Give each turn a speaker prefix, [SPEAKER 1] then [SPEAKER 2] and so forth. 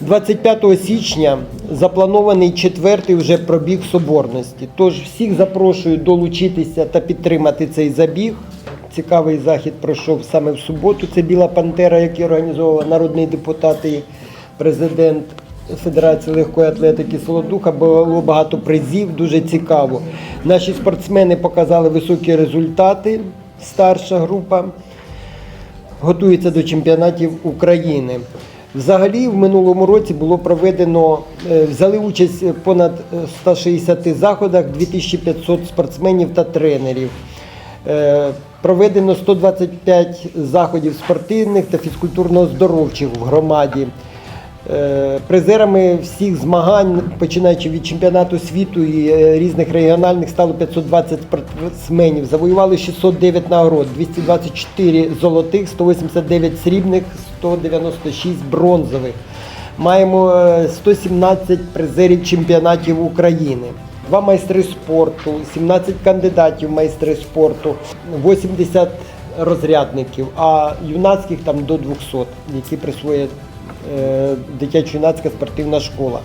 [SPEAKER 1] 25 січня запланований четвертий вже пробіг соборності. Тож всіх запрошую долучитися та підтримати цей забіг. Цікавий захід пройшов саме в суботу. Це Біла Пантера, який організовував народний депутат і президент Федерації легкої атлетики Солодуха. Було багато призів, дуже цікаво. Наші спортсмени показали високі результати. Старша група готується до чемпіонатів України. Взагалі, в минулому році було проведено, е, взяли участь понад е, 160 заходах 2500 спортсменів та тренерів. Е, Проведено 125 заходів спортивних та фізкультурно-оздоровчих в громаді. Е, Призерами всіх змагань, починаючи від чемпіонату світу і е, різних регіональних, стало 520 спортсменів. Завоювали 609 нагород, 224 золотих, 189 срібних, 196 бронзових. Маємо е, 117 призерів чемпіонатів України. Два майстри спорту, 17 кандидатів майстри спорту, 80 розрядників, а юнацьких там до 200, які присвоює е, дитячо-юнацька спортивна школа.